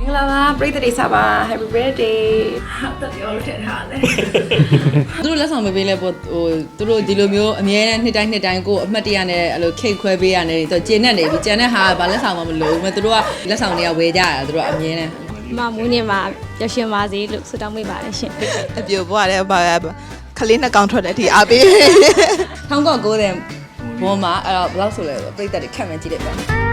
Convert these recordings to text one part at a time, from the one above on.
မင်္ဂလာပါပရိသတ်တွေစားပါ Happy birthday ဟာတက်ရောလို့ထည့်ထားတယ်သူတို့လက်ဆောင်မပေးလဲပေါ့ဟိုသူတို့ဒီလိုမျိုးအမြဲတမ်းနှစ်တိုင်းနှစ်တိုင်းကိုအမှတ်တရနဲ့အဲ့လိုခိတ်ခွဲပေးရတယ်သူကျင်းနေနေပြီကျန်တဲ့ဟာကဘာလက်ဆောင်မှမလိုဘူးမသူတို့ကလက်ဆောင်တွေကဝယ်ကြရတာသူတို့ကအမြဲတမ်းမမွေးနေ့မှာပျော်ရွှင်ပါစေလို့ဆုတောင်းပေးပါတယ်ရှင်အပြိုဘွားလည်းပါခလေးနှကောင်ထွက်တဲ့အထိအားပေး1990ဘောမှာအဲ့တော့ဘယ်လောက်ဆိုလဲပြိတ္တတွေခက်မှန်းကြည့်လိုက်ပါ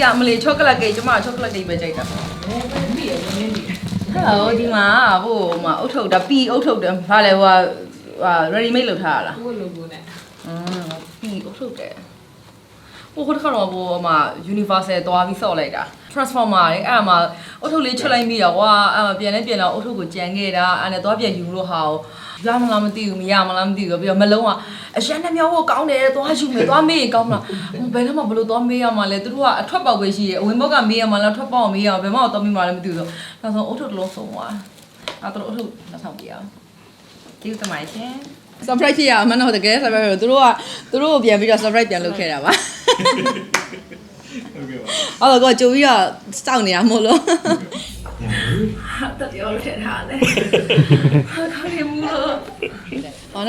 ကိတ်ကအမလေးချောကလက်ကိတ်ကျမချောကလက်ကိတ်ပဲကြိုက်တာဟဲ့ဒီမှာဟိုမှာအုတ်ထုတ်တာပီအုတ်ထုတ်တယ်ဘာလဲဟိုဟာ ready made လုပ်ထားရလားဘို့လိုကိုနဲ့อืมပြီးအုတ်ထုတ်တယ် ဟိုခုတစ်ခါတော့ဟိုမှာ universal သွားပြီးဆော့လိုက်တာ transformer လေအဲ့အမှာအုတ်ထုတ်လေးချက်လိုက်မိတာကွာအဲ့မှာပြန်လဲပြန်တော့အုတ်ထုတ်ကိုကြံခဲ့တာအဲ့နဲ့သွားပြန်ယူလို့ဟာကိုရမလားမသိဘူးမရမလားမသိဘူးပြီးတော့မလုံးကအရှမ်းနှမြောက်ဖို့ကောင်းတယ်သွားယူမယ်သွားမေးရင်ကောင်းမလားဘယ်တော့မှဘလို့သွားမေးရမှာလဲသူတို့ကအထွက်ပေါက်ပဲရှိတယ်အဝင်ဘောက်ကမေးရမှာလားထွက်ပေါက်မေးရမှာဘယ်မှတော့သွားမေးမှာလည်းမသိဘူးဆိုနောက်ဆုံးအုတ်ထုတ်တစ်လုံးဆုံးသွားအဲ့တော့အုတ်ထုတ်လက်ဆောင်ပြရအောင်ကျေးဇူးတင်ပါတယ်ရှင် surprise ဖြစ်ရအမှန်တော့တကယ် surprise လို့သူတို့ကသူတို့ကိုပြန်ပြီးတော့ surprise ပြန်လုပ်ခဲ့တာပါ ဟုတ်ကဲ့ပါအဲ့တော့ကိုကြိုပြီးတော့စောင့်နေရမို့လို့ဟာတက်ရောလို့ထည့်ထားတယ်ဟာခါလေးမူလို့ဟော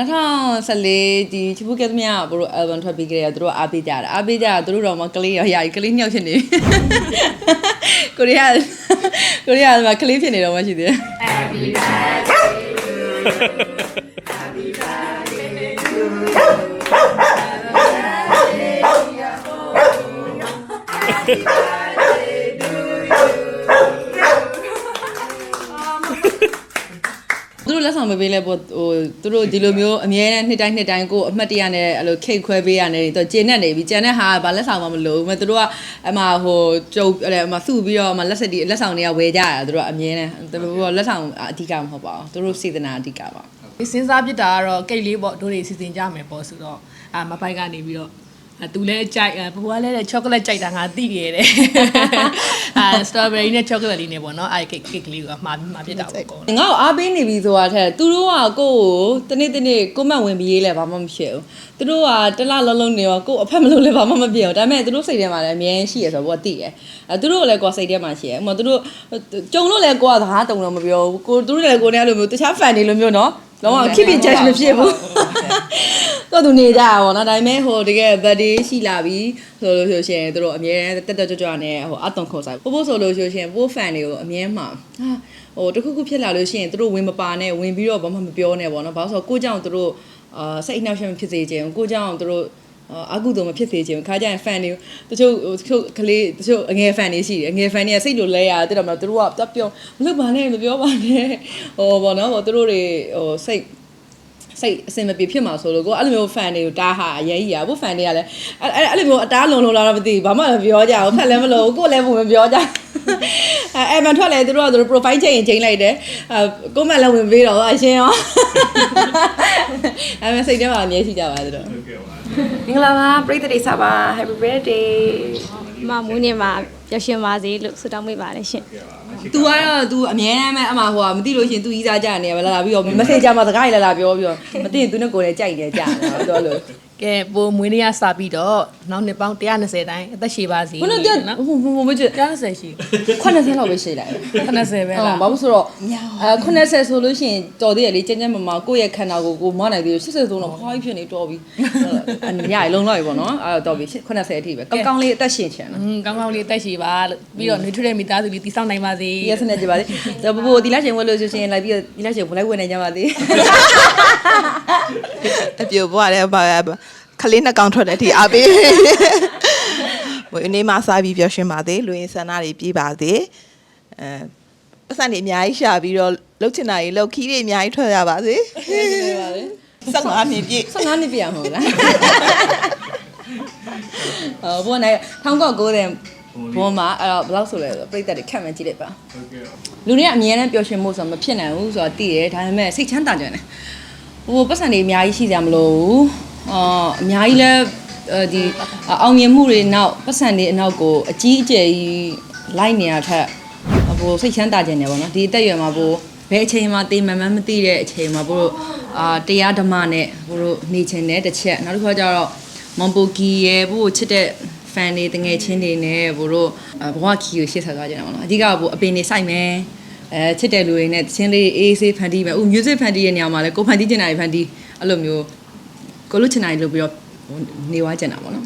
2014ဒီချစ်ဖို့ကဲသမီးကဘို့ album ထွက်ပြီးကြတယ်သူတို့အားပေးကြတာအားပေးကြတာသူတို့တော့မကလေးရရကလေးညောက်ဖြစ်နေကိုရီးယားကိုရီးယားမှာကလေးဖြစ်နေတော့မှရှိသေးတယ်သူတို့ လက်ဆောင်မပေးလဲပေါ့ဟိုသူတို့ဒီလိုမျိုးအမြဲတမ်းနှစ်တိုင်းနှစ်တိုင်းကိုအမှတ်တရနဲ့အဲ့လိုခိတ်ခွဲပေးရတယ်သူကျင်းနေနေပြီကျန်တဲ့ဟာကဘာလက်ဆောင်မှမလိုဘူးမသူတို့ကအမှဟိုကျုပ်အဲ့အမှစုပြီးတော့အမှလက်ဆက်ဒီလက်ဆောင်တွေကဝယ်ကြရတာသူတို့ကအမြဲတမ်းသူတို့ကလက်ဆောင်အဓိကမဟုတ်ပါဘူးသူတို့စေတနာအဓိကပါဒီစဉ်းစားပြစ်တာကတော့ကိတ်လေးပေါ့တို့တွေစီစဉ်ကြမယ်ပေါ့ဆိုတော့အာမပိုက်ကနေပြီးတော့အဲသူလည်းကြိုက်အဲဘဘွားလည်းချောကလက်ကြိုက်တာငါသိရတဲ့အဲ စတော်ဘယ်ရီနဲ့ချောကလက်လေးနဲ့ပေါ့နော်အဲကိတ်ကိတ်ကလေးကမှာမှာပြစ်တာပေါ့ကောငါ့ကိုအားပေးနေပြီဆိုတာထက်သူတို့ကကိုယ့်ကိုတနေ့တနေ့ကိုမတ်ဝင်ပြီးရေးလဲဘာမှမဖြစ်ဘူးသူတို့ကတလလုံးလုံးနေရောကိုယ့်အဖက်မလို့လဲဘာမှမဖြစ်ဘူးဒါပေမဲ့သူတို့စိတ်ထဲမှာလည်းအမြဲရှိရဆိုတော့ကိုကသိတယ်အဲသူတို့ကလည်းကိုယ်စိတ်ထဲမှာရှိရဥပမာသူတို့ကြုံလို့လည်းကိုကသာတုံတော့မပြောဘူးကိုသူတို့လည်းကိုယ်နဲ့အဲ့လိုမျိုးတခြား fan တွေလိုမျိုးနော်လုံးဝ keep in touch မဖြစ်ဘူး တော့သူနေကြတာပေါ့နော်ဒါပေမဲ့ဟိုတကယ် birthday ရှိလာပြီဆိုလို့ဆိုရှင်သူတို့အမြဲတက်တက်ကြွကြွနဲ့ဟိုအတုံခေါ်စားပို့ပို့ဆိုလို့ဆိုရှင်ပို့ fan တွေကိုအမြဲမှာဟာဟိုတခုခုဖြစ်လာလို့ရှိရင်သူတို့ဝင်မပါနဲ့ဝင်ပြီးတော့ဘာမှမပြောနဲ့ပေါ့နော်ဘာလို့ဆိုတော့ကိုကြောင့်သူတို့အာစိတ်အနှောက်အယှက်မဖြစ်စေချင်ဘူးကိုကြောင့်သူတို့အာအကုသိုလ်မဖြစ်စေချင်ဘူးခါကြရင် fan တွေတချို့ဟိုတချို့ကလေးတချို့အငယ် fan တွေရှိတယ်အငယ် fan တွေကစိတ်လိုလဲရတယ်တဲ့တော့မလားသူတို့ကတက်ပြောမလုပ်ပါနဲ့မပြောပါနဲ့ဟိုပေါ့နော်ဟိုသူတို့တွေဟိုစိတ် စိတ်အစင်မပြေဖြစ်မှာဆိုလို့ကိုအဲ့လိုမျိုး fan တွေကိုတားဟာအရေးကြီးอ่ะဘို့ fan တွေကလည်းအဲ့အဲ့အဲ့လိုမျိုးအတားလုံလုံလာတော့မသိဘူးဘာမှမပြောကြဘူးဖက်လည်းမလို့ကိုယ်လည်းမပြောကြအဲအဲ့မထွက်လေသူတို့ကသူတို့ profile ချိန်ချိန်လိုက်တယ်အဲကိုမလည်းဝင်ပေးတော့အရှင်ရောအဲ့မစိတ်ထဲမှာအမြဲရှိကြပါသူတို့မင်္ဂလာပါပရိသတ်တွေစားပါ Happy birthday မမွေးနေ့မှာပျော်ရွှင်ပါစေလို့ဆုတောင်းပေးပါတယ်ရှင် तू ကတော့ तू အမြဲတမ်းပဲအမှဟိုကမသိလို့ရှိရင် तू ကြီးစားကြနေရပဲလာလာပြီးတော့ message ကြမှာစကားကြီးလာလာပြောပြီးတော့မသိရင် तू နဲ့ကိုယ်လည်းကြိုက်တယ်ကြာတယ်ပြောလို့ ကဲပိုမွေးနေ့ကစပြီးတော့နောက်နှစ်ပေါင်း120တိုင်းအသက်ရှည်ပါစေဘယ်လိုကြဟိုဟိုဟိုမကြည့်120ရှိ80လောက်ပဲရှိလိုက်80ပဲဟုတ်လားဘာလို့ဆိုတော့အဲ80ဆိုလို့ရှိရင်တော်သေးရလေကျန်းကျန်းမမကိုယ့်ရဲ့ခန္ဓာကိုယ်ကိုမနိုင်သေးဘူး80ဆိုတော့ခွားကြီးဖြစ်နေတော်ပြီအညာလုံးလောက်ပြီပေါ့နော်အဲတော်ပြီ80အထိပဲကောင်းကောင်းလေးအသက်ရှင်ချင်တာอืมကောင်းကောင်းလေးအသက်ရှည်ပါလို့ပြီးတော့နှွေးထွေးတဲ့မိသားစုလေးတည်ဆောက်နိုင်ပါစေဒီရက်စနေကြပါလေဒါဘဘဒီလာရှင်ဝဲလို့ဆိုရှင်လိုက်ပြီးဒီလာရှင်ဘလိုက်ဝင်နေကြပါသေးအပြိုဘွားလည်းပါ ခလေးနှကောင်ထွက်တဲ့အထိအားပေးဘိုးအနေမှာစားပြီးပျော်ရွှင်ပါသေးလူရင်းဆန္ဒတွေပြေးပါသေးအဲပတ်စံတွေအများကြီးရှာပြီးတော့လှုပ်ချင်တာကြီးလှုပ်ခီးတွေအများကြီးထွက်ရပါစေပါလေဆက်လာနေပြည့်15နှစ်ပြည့်အောင်ဟုတ်လားအော်ဘောနဲ့1990ဘောမှာအဲ့တော့ဘယ်လောက်ဆိုလဲပြိတ္တတွေခက်မှန်းကြည့်လိုက်ပါလူတွေကအမြဲတမ်းပျော်ရွှင်မှုဆိုတော့မဖြစ်နိုင်ဘူးဆိုတော့သိတယ်ဒါပေမဲ့စိတ်ချမ်းသာကြတယ်ဟိုပတ်စံတွေအများကြီးရှိကြမလို့ အာအများကြီးလဲဒီအောင်မြင်မှုတွေနောက်ပတ်စံတွေအနောက်ကိုအကြီးအကျယ်ကြီးလိုက်နေရထက်ဟိုစိတ်ချမ်းသာခြင်းနေပါတော့ဒီအသက်အရွယ်မှာဘို့ဘယ်အချိန်မှတေးမှန်မှမသိတဲ့အချိန်မှာဘို့အာတရားဓမ္မနဲ့ဘို့နေခြင်းနဲ့တစ်ချက်နောက်တစ်ခါကျတော့မွန်ပိုကီရဲ့ဘို့ချစ်တဲ့ fan တွေတငယ်ချင်းတွေနဲ့ဘို့တို့ဘဝခီကိုရှေ့ဆက်သွားကြတယ်ပေါ့နော်အဓိကဘို့အပင်တွေစိုက်မယ်အဲချစ်တဲ့လူတွေနဲ့တခြင်းလေးအေးဆေးဖန်တီးမယ်။ဥ music ဖန်တီးရဲ့နေရာမှာလဲကိုဖန်တီးကျင်တာတွေဖန်တီးအဲ့လိုမျိုး ကိုလိုချင်တာတွေလုပ်ပြီးတော့နေွားကြင်တာပေါ့နော်